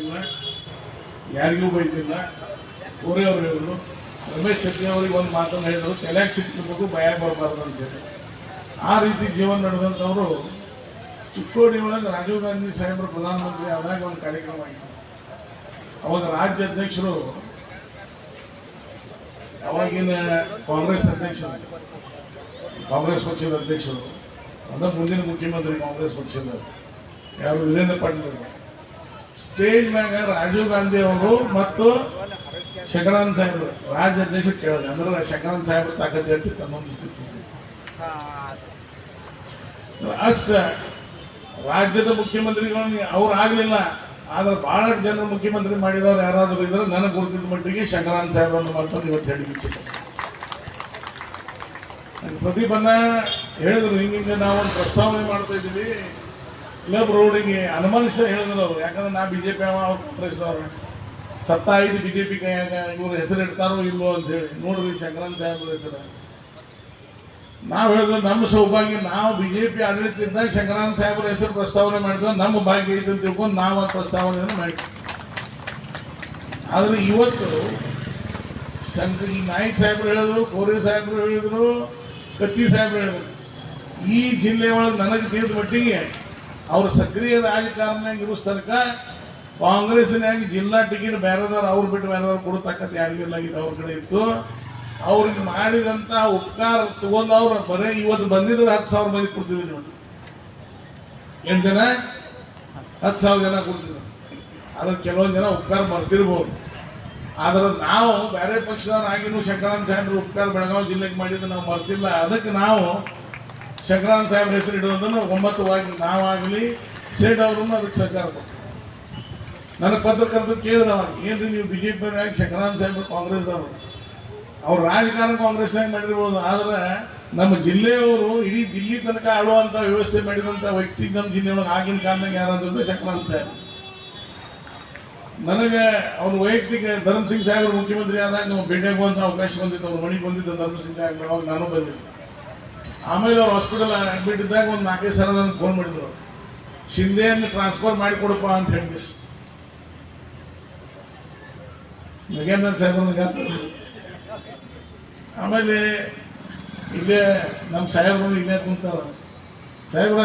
ಇಲ್ಲ ಯಾರಿಗೂ ಬೈತಿಲ್ಲ ಕೋರೆ ಅವರೇ ರಮೇಶ್ ಶೆಟ್ಟಿ ಅವ್ರಿಗೆ ಒಂದು ಮಾತನ್ನು ಹೇಳಿದ್ರು ತಲೆಯಾಗ ಸಿಕ್ಕಿರ್ಬೇಕು ಭಯ ಬರಬಾರ್ದು ಅಂತೇಳಿ ಆ ರೀತಿ ಜೀವನ ನಡೆದಂಥವ್ರು ಚಿಕ್ಕೋಡಿ ಒಳಗೆ ರಾಜೀವ್ ಗಾಂಧಿ ಸಾಹೇಬರು ಪ್ರಧಾನಮಂತ್ರಿ ಆದಾಗ ಒಂದು ಕಾರ್ಯಕ್ರಮ ಆಗಿತ್ತು. ಅವಾಗ ರಾಜ್ಯ ಅಧ್ಯಕ್ಷರು ಅವಾಗಿನ ಕಾಂಗ್ರೆಸ್ ಅಧ್ಯಕ್ಷರು, ಕಾಂಗ್ರೆಸ್ ಪಕ್ಷದ ಅಧ್ಯಕ್ಷರು ಅದ ಮುಂದಿನ ಮುಖ್ಯಮಂತ್ರಿ ಕಾಂಗ್ರೆಸ್ ಪಕ್ಷದ ಯಾರು ವೀರೇಂದ್ರ ಪಾಟೀಲ್. ಸ್ಟೇಜ್ ಮ್ಯಾಗ ರಾಜೀವ್ ಗಾಂಧಿ ಅವರು ಮತ್ತು ಶಂಕರಾನಂದ ಸಾಹೇಬರು ರಾಜ್ಯ ದೇಶಕ್ಕೆ ಕೇಳಿದೆ. ಅಂದ್ರೆ ಶಂಕರಾನಂದ ಸಾಹೇಬ್ ತಾಕತ್ತೆ ಅಂತ ತನ್ನೊಂದು ಅಷ್ಟ, ರಾಜ್ಯದ ಮುಖ್ಯಮಂತ್ರಿಗಳನ್ನ ಅವ್ರು ಆಗ್ಲಿಲ್ಲ. ಆದ್ರೆ ಬಹಳಷ್ಟು ಜನ ಮುಖ್ಯಮಂತ್ರಿ ಮಾಡಿದವ್ರು ಯಾರಾದರೂ ಇದ್ರೆ ನನಗೆ ಗುರುತಿದ ಮಟ್ಟಿಗೆ ಶಂಕರಾನಂದ ಸಾಹೇಬರನ್ನು ಮಾಡ್ಕೊಂಡು ಇವತ್ತು ಹೇಳಿ ಪ್ರತಿಭನ್ನ ಹೇಳಿದ್ರು. ಹಿಂಗಿಂಗೆ ನಾವು ಒಂದು ಪ್ರಸ್ತಾವನೆ ಮಾಡ್ತಾ ಇದ್ದೀವಿ. ರೋಡಿಗೆ ಅನುಮಾನಿಸ ಹೇಳಿದ್ರು ಅವ್ರು. ಯಾಕಂದ್ರೆ ನಾ ಬಿ ಜೆ ಪಿ ಅವ್ರು ಕಾಂಗ್ರೆಸ್ನವ್ರು ಸತ್ತ ಐದು ಬಿ ಜೆ ಪಿ ಇವ್ರ ಹೆಸರು ಇಡ್ತಾರೋ ಇಲ್ವೋ ಅಂತ ಹೇಳಿ. ನೋಡ್ರಿ ಶಂಕರನ್ ಸಾಹೇಬ್ರ ಹೆಸರು. ನಾವು ಹೇಳಿದ್ರು ನಮ್ಮ ಸೌಭಾಗ್ಯ, ನಾವು ಬಿ ಜೆ ಪಿ ಆಡಳಿತ ಇದ್ದಾಗ ಶಂಕರಾನಂದ ಸಾಹೇಬ್ರ ಹೆಸರು ಪ್ರಸ್ತಾವನೆ ಮಾಡಿದ್ವಿ, ನಮ್ಮ ಭಾಗ್ಯ ಐತೆ ಅಂತ ತಿಳ್ಕೊಂಡು ನಾವು ಆ ಪ್ರಸ್ತಾವನೆಯನ್ನು ಮಾಡಿದ್ವಿ. ಆದರೆ ಇವತ್ತು ಶಂಕರ್ ನಾಯ್ಕ ಸಾಹೇಬ್ರು ಹೇಳಿದ್ರು, ಕೋರೆ ಸಾಹೇಬ್ರು ಹೇಳಿದ್ರು, ಕತ್ತಿ ಸಾಹೇಬ್ರು ಹೇಳಿದ್ರು. ಈ ಜಿಲ್ಲೆ ಒಳಗೆ ನನಗೆ ತಿಳಿದ ಮಟ್ಟಿಗೆ ಅವ್ರ ಸಕ್ರಿಯ ರಾಜಕಾರಣಿಯಾಗಿ ಇರೋ ತನಕ ಕಾಂಗ್ರೆಸ್ನಾಗ ಜಿಲ್ಲಾ ಟಿಕೆಟ್ ಬೇರೆದವ್ರು ಅವ್ರು ಬಿಟ್ಟು ಬೇರೆದವ್ರು ಕೊಡತಕ್ಕಂಥ ಯಾರಿಗೆಲ್ಲ ಇದು ಅವ್ರ ಕಡೆ ಇತ್ತು. ಅವ್ರಿಗೆ ಮಾಡಿದಂಥ ಉಪಕಾರ ತಗೊಂಡವ್ರು ಬರೀ ಇವತ್ತು ಬಂದಿದ್ರು ಹತ್ತು ಸಾವಿರ ಮಂದಿ ಕೊಡ್ತಿದ್ರು ನೀವು ಎಂಟು ಜನ? ಹತ್ತು ಸಾವಿರ ಜನ ಕೊಡ್ತಿದ್ರು. ಅದ್ರ ಕೆಲವೊಂದು ಜನ ಉಪಕಾರ ಮರ್ತಿರ್ಬೋದು ಆದ್ರೆ ನಾವು ಬೇರೆ ಪಕ್ಷದವ್ರಾಗಿನೂ ಶಂಕರಾನ್ ಸಾಹೇಬ್ರು ಉಪಕಾರ ಬೆಳಗಾವಿ ಜಿಲ್ಲೆಗೆ ಮಾಡಿದ್ದು ನಾವು ಮರ್ತಿಲ್ಲ ಅದಕ್ಕೆ ನಾವು ಶಂಕರಾನಂದ ಸಾಹೇಬ್ರ ಹೆಸರು ಇಡುವುದನ್ನು ಒಂಬತ್ತುವಾಗಿ ನಾವಾಗಲಿ ಸೇಠ್ ಅವರು ಅದಕ್ಕೆ ಸಹಕಾರ ಕೊಟ್ಟರು ನನ್ನ ಪತ್ರಕರ್ತ ಕೇಳಿದ್ರು ಏನು ಏನ್ರಿ ನೀವು ಬಿ ಜೆ ಪಿ ಶಂಕರಾನ್ ಸಾಹೇಬ್ರು ಕಾಂಗ್ರೆಸ್ದವರು ಅವ್ರು ರಾಜಕಾರಣ ಕಾಂಗ್ರೆಸ್ನಾಗ ಮಾಡಿರ್ಬೋದು, ಆದರೆ ನಮ್ಮ ಜಿಲ್ಲೆಯವರು ಇಡೀ ದಿಲ್ಲಿ ತನಕ ಆಳುವಂಥ ವ್ಯವಸ್ಥೆ ಮಾಡಿದಂಥ ವ್ಯಕ್ತಿ ನಮ್ಮ ಜಿಲ್ಲೆಯೊಳಗೆ ಆಗಿನ ಕಾರಣ ಯಾರಂತಂದ್ರೆ ಶಂಕರಾನ್ ಸಾಹೇಬ್ ನನಗೆ ಅವ್ರ ವೈಯಕ್ತಿಕ ಧರ್ಮಸಿಂಗ್ ಸಾಹೇಬ್ರು ಮುಖ್ಯಮಂತ್ರಿ ಆದಾಗ ನಾವು ಭೇಟಿಯಾಗುವಂಥ ಅವಕಾಶ ಬಂದಿತ್ತು, ಅವ್ರ ಮನೆಗೆ ಬಂದಿದ್ದ ಧರ್ಮಸಿಂಗ್ ಸಾಹೇಬ್ರು, ಅವಾಗ ನಾನು ಬಂದಿದ್ದೆ. ಆಮೇಲೆ ಅವ್ರು ಹಾಸ್ಪಿಟಲ್ ಅಡ್ಮಿಟ್ ಇದ್ದಾಗ ಒಂದು ನಾಲ್ಕೈದು ಸಲ ನನಗೆ ಫೋನ್ ಮಾಡಿದ್ರು. ಶಿಂದೆಯನ್ನು ಟ್ರಾನ್ಸ್ಫರ್ ಮಾಡಿಕೊಡಪ್ಪ ಅಂತ ಹೇಳಿ ನಗೇಂದ್ರ ಸಾಹೇಬ್ರನ್ನ ಆಮೇಲೆ ಇಲ್ಲೇ ನಮ್ಮ ಸಾಹೇಬ್ರು ಇಲ್ಲೇ ಕುಂತಾರ. ಸಾಹೇಬ್ರ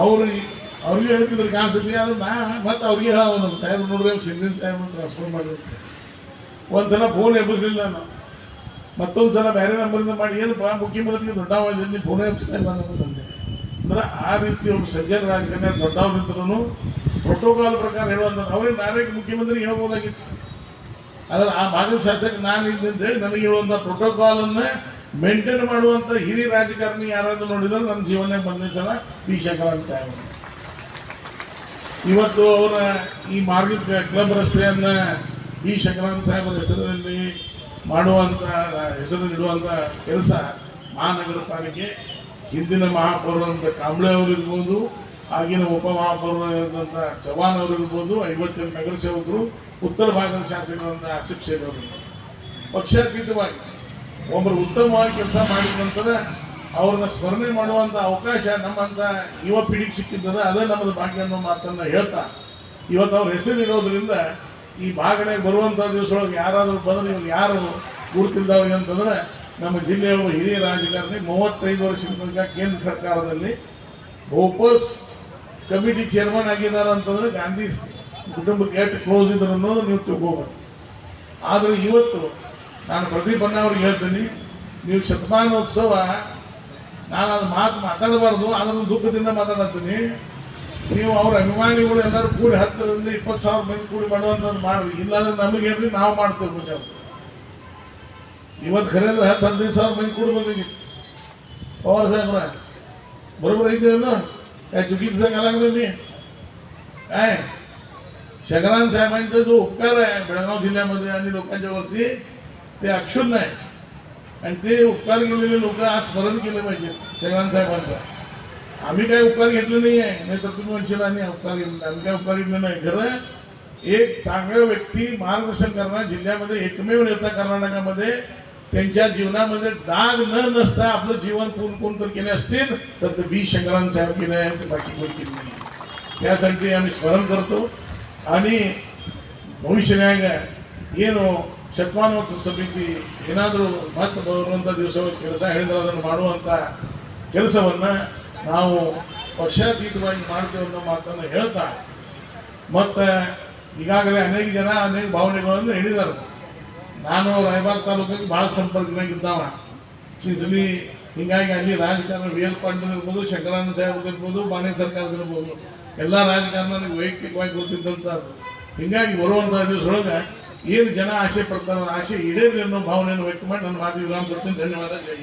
ಅವರು ಅವ್ರಿಗೆ ಹೇಳ್ತಿದ್ರು ಕಾಣಿಸುತ್ತೆ, ಅದು ನಾ ಮತ್ತೆ ಅವ್ರಿಗೆ ಹೇಳೋ ನಮ್ಮ ಸಾಹೇಬ್ರು ನೋಡ್ರಿ ಸಿಂಧಿನ ಸಾಹೇಬ್ರು ಟ್ರಾನ್ಸ್ಫರ್ ಮಾಡಿದ್ರು. ಒಂದ್ಸಲ ಫೋನ್ ಎಬ್ಬಿಸಲಿಲ್ಲ ನಾನು. ಮತ್ತೊಂದು ಸಲ ಬೇರೆ ನಂಬರಿಂದ ಮಾಡಿ ಏನಪ್ಪ ಮುಖ್ಯಮಂತ್ರಿಗೆ ದೊಡ್ಡವಾದಲ್ಲಿ ಫೋನ್ ಎಬ್ಬಿಸ್ತಾ ಇಲ್ಲ ಅನ್ನೋದಂತೆ ಅಂದ್ರೆ ಆ ರೀತಿ ಒಬ್ಬ ಸಜ್ಜನರಾಗಿದ್ದಾನೆ ದೊಡ್ಡವರಿದ್ರು ಪ್ರೋಟೋಕಾಲ್ ಪ್ರಕಾರ ಹೇಳುವಂಥದ್ದು. ಅವರೇ ಡೈರೆಕ್ಟ್ ಮುಖ್ಯಮಂತ್ರಿ ಹೇಳ್ಬೋದಾಗಿತ್ತು? ಆದರೆ ಆ ಭಾಗದ ಶಾಸಕ ನಾನು ಇದ್ದೆ ಅಂತ ಹೇಳಿ ನನಗೆ ಇರುವಂಥ ಪ್ರೋಟೋಕಾಲನ್ನು ಮೇಂಟೈನ್ ಮಾಡುವಂಥ ಹಿರಿಯ ರಾಜಕಾರಣಿ ಯಾರಾದರೂ ನೋಡಿದ್ರೆ ನನ್ನ ಜೀವನ ಬಂದ ಸಲ ಪಿ ಶಂಕರಾಜ್ ಸಾಹೇಬ್. ಇವತ್ತು ಅವರ ಈ ಮಾರ್ಗದ ಕ್ಲಬ್ ರಸ್ತೆಯನ್ನ ಬಿ ಶಂಕರಾನಂದ ಸಾಹೇಬರ ಹೆಸರಿನಲ್ಲಿ ಮಾಡುವಂಥ ಹೆಸರಿಡುವಂಥ ಕೆಲಸ ಮಹಾನಗರ ಪಾಲಿಕೆ, ಹಿಂದಿನ ಮಹಾಪೌರರಂತ ಕಾಂಬ್ಳೆ ಅವರಿರ್ಬೋದು, ಆಗಿನ ಉಪಮಹಾಪೌರರಾದಂಥ ಚವಾನ್ ಅವರಿರ್ಬೋದು ಐವತ್ತೆಂಟು ನಗರ ಸೇವಕರು ಉತ್ತರ ಭಾಗದ ಶಾಸಕರಂಥ ಆಸಿಫ್ ಶೇಖ್ ಅವರು ಪಕ್ಷಾತೀತವಾಗಿ ಒಬ್ಬರು ಉತ್ತಮವಾಗಿ ಕೆಲಸ ಮಾಡಿದ ನಂತರ ಅವ್ರನ್ನ ಸ್ಮರಣೆ ಮಾಡುವಂಥ ಅವಕಾಶ ನಮ್ಮಂಥ ಯುವ ಪೀಳಿಗೆ ಸಿಕ್ಕಿದ್ದದ ಅದೇ ನಮ್ಮದು ಭಾಗ್ಯ ಅನ್ನೋ ಮಾತನ್ನು ಹೇಳ್ತಾ, ಇವತ್ತು ಅವ್ರ ಹೆಸರು ಇರೋದ್ರಿಂದ ಈ ಭಾಗನೆ ಬರುವಂಥ ದಿವಸದೊಳಗೆ ಯಾರಾದರೂ ಬಂದ್ರೆ ಇವ್ರು ಯಾರು ಗುರುತಿಲ್ದವ್ರಿಗೆ ಅಂತಂದ್ರೆ ನಮ್ಮ ಜಿಲ್ಲೆಯ ಒಬ್ಬ ಹಿರಿಯ ರಾಜಕಾರಣಿ ಮೂವತ್ತೈದು ವರ್ಷದ ತನಕ ಕೇಂದ್ರ ಸರ್ಕಾರದಲ್ಲಿ ಬೋಪಸ್ ಕಮಿಟಿ ಚೇರ್ಮನ್ ಆಗಿದ್ದಾರೆ ಅಂತಂದ್ರೆ ಗಾಂಧಿ ಕುಟುಂಬಕ್ಕೆ ಎಷ್ಟು ಕ್ಲೋಸ್ ಇದ್ರು ಅನ್ನೋದು ನೀವು ತಿಳ್ಕೋಬೇಕು. ಆದರೆ ಇವತ್ತು ನಾನು ಪ್ರದೀಪಣ್ಣ ಅವ್ರಿಗೆ ಹೇಳ್ತೀನಿ, ನೀವು ಶತಮಾನೋತ್ಸವ ನಾನು ಅದು ಮಾತು ಮಾತಾಡಬಾರ್ದು ಅದನ್ನು ದುಃಖದಿಂದ ಮಾತಾಡತ್ತೀನಿ ನೀವು ಅವ್ರ ಅಭಿಮಾನಿಗಳು ಎಲ್ಲರೂ ಕೂಡಿ ಹತ್ತರಿಂದ ಇಪ್ಪತ್ತು ಸಾವಿರ ಮಂದಿ ಕೂಡಿ ಮಾಡುವಂಥದ್ದು ಮಾಡ್ರಿ ಇಲ್ಲಾಂದ್ರೆ ನಮಗೆ ಹೇಳ್ರಿ ನಾವು ಮಾಡ್ತೇವೆ ಬೇಕಾದ್ರೆ ಇವತ್ತು ಖರೆ ಅಂದ್ರೆ ಹತ್ತು ಹದಿನೈದು ಸಾವಿರ ಮಂದಿ ಕೂಡಬೇಕಾಗಿತ್ತು ಪವಾರ್ ಸಾಹೇಬ್ರ बरोबर आहे ते ना काय चुकीचं सांगायला लागलो मी काय शंकरान साहेबांचा जो उपकार आहे बेळगाव जिल्ह्यामध्ये आणि लोकांच्या वरती ते अक्षुण्ण आहे आणि ते उपकार केलेले लोक आज स्मरण केले पाहिजे शंकरान साहेबांचा आम्ही काय उपकार घेतले नाही आहे नाही तर तुम्ही म्हणशील आणि उपकार घेतले आम्ही काय उपकार घेतले नाही खरं एक चांगला व्यक्ती मार्गदर्शन करणार जिल्ह्यामध्ये एकमेव नेता कर्नाटकामध्ये त्यांच्या जीवनामध्ये डाग न नसता आपलं जीवन पूर्ण कोण तर केले असतील तर ते बी शंकरान साहेब केले आहे ते बाकी कोण केले नाही त्यासाठी आम्ही स्मरण करतो आणि ಭವಿಷ್ಯನ್ಯಾಗ ಏನು ಶತಮಾನೋತ್ಸವ ಸಮಿತಿ ಏನಾದರೂ ಮತ್ತೆ ಬರುವಂಥ ದಿವಸ ಕೆಲಸ ಹೇಳಿದ್ರೆ ಅದನ್ನು ಮಾಡುವಂಥ ಕೆಲಸವನ್ನು ನಾವು ಪಕ್ಷಾತೀತವಾಗಿ ಮಾಡ್ತೇವೆ ಅನ್ನೋ ಮಾತನ್ನು ಹೇಳ್ತಾ ಮತ್ತು ಈಗಾಗಲೇ ಅನೇಕ ಜನ ಅನೇಕ ಭಾವನೆಗಳನ್ನು ಹೇಳಿದ್ದಾರೆ ನಾನು ರಾಯಬಾಗ್ ತಾಲೂಕಿಗೆ ಭಾಳ ಸಂಪರ್ಕನಾಗಿದ್ದಾವ ಚಿಂಚಲಿ ಹಿಂಗಾಗಿ ಅಲ್ಲಿ ರಾಜಕಾರಣ ವಿ ಎಲ್ ಪಾಟೀಲ್ ಇರ್ಬೋದು, ಶಂಕರಾನಂದ ಸಾಹೇಬ್ ಇರ್ಬೋದು, ಬಾಣೆ ಸರ್ಕಾರ ಇರ್ಬೋದು, ಎಲ್ಲ ರಾಜಕಾರಣ ನನಗೆ ವೈಯಕ್ತಿಕವಾಗಿ ಗೊತ್ತಿದ್ದಂಥದ್ದು ಹೀಗಾಗಿ ಬರುವಂಥ ದಿವಸದೊಳಗೆ ಏನು ಜನ ಆಸೆ ಪಡ್ತಾರೆ ಆಸೆ ಈಡೇರಿ ಅನ್ನೋ ಭಾವನೆಯನ್ನು ವ್ಯಕ್ತ ಮಾಡಿ ನನ್ನ ಮಾತು ವಿರಾಮ ಕೊಡ್ತೀನಿ. ಧನ್ಯವಾದ. ಜೈ.